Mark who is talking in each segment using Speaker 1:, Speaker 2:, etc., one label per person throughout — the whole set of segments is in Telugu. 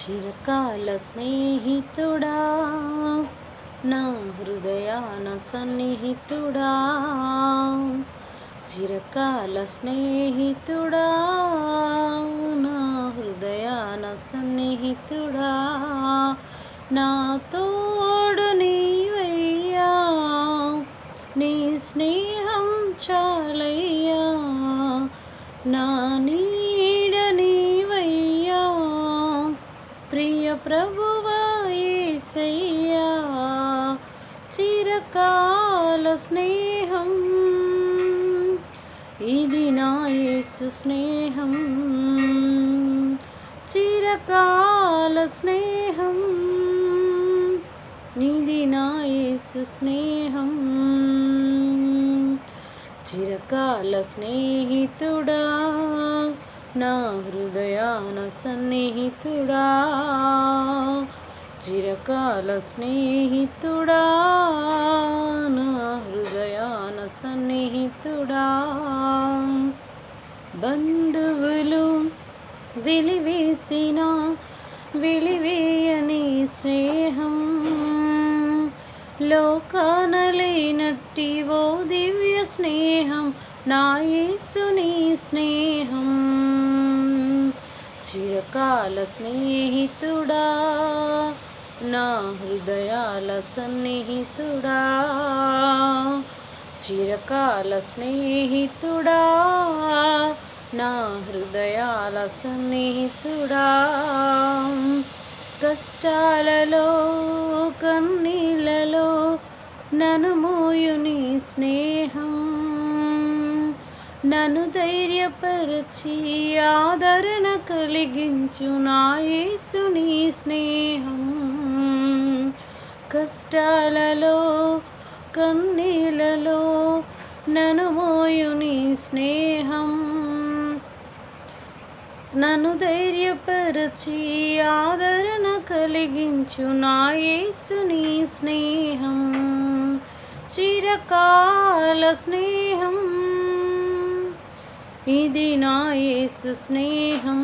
Speaker 1: చిరకాల స్నేహితుడా నా హృదయాన సన్నిహితుడా. చిరకాల స్నేహితుడా నా హృదయాన సన్నిహితుడా. నా తోడు నీవయ్యా నీ స్నేహం చాలయ్యా. నా నీ ప్రభువా యేసయ్యా చిరకాల స్నేహం. ఇది నా యేసు స్నేహం. చిరకాల స్నేహం. ఇది నా యేసు స్నేహం. చిరకాల స్నేహితుడా నా హృదయాన సన్నిహితుడా చిరకాల స్నేహితుడా నా హృదయాన సన్నిహితుడా. బంధువులు వెలివేసిన వెలివేయని స్నేహం లోకానలేనట్టి ఓ దివ్య స్నేహం నా యేసుని స్నేహం. చిరకాల స్నేహితుడా నా హృదయాల సన్నిహితుడా చిరకాల స్నేహితుడా నా హృదయాల సన్నిహితుడా కష్టాలలో కన్నీళ్ళలో నను మోయుని స్నేహం నన్ను ధైర్యపరచి ఆదరణ కలిగించు నా యేసుని స్నేహం. కష్టాలలో కన్నీలలో నన్ను మోయుని స్నేహం. నన్ను ధైర్యపరచి ఆదరణ కలిగించు నా యేసుని స్నేహం. చిరకాల స్నేహం ఇది నా యేసు స్నేహం.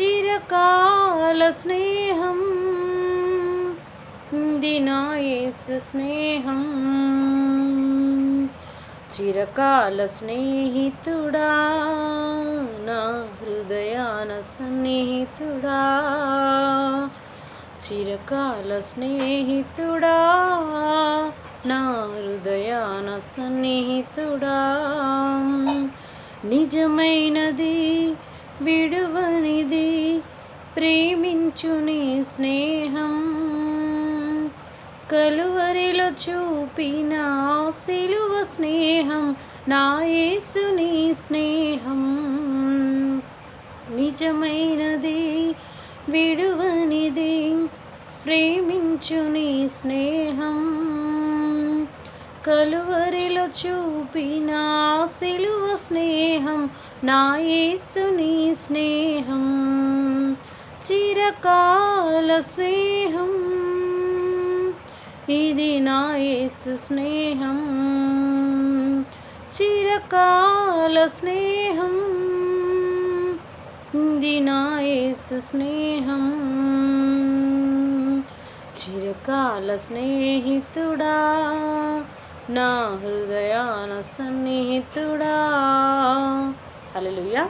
Speaker 1: చిరకాల స్నేహం. ఇది నా యేసు స్నేహం. చిరకాల స్నేహితుడా నా హృదయాన సన్నిహితుడా చిరకాల స్నేహితుడా నా హృదయాన సన్నిహితుడా నిజమైనది విడువనిది ప్రేమించు నీ స్నేహం. కలువరిలో చూపిన సిలువ స్నేహం నా యేసుని స్నేహం. నిజమైనది విడువనిది ప్రేమించు నీ స్నేహం. కలువరిలో చూపిన సిలువ స్నేహం నా యేసుని స్నేహం. చిరకాల స్నేహం ఇది నా యేసు స్నేహం. చిరకాల స్నేహం ఇది నా యేసు స్నేహం. చిరకాల స్నేహితుడా నా హృదయాన సన్నిహితుడా. హల్లెలూయా.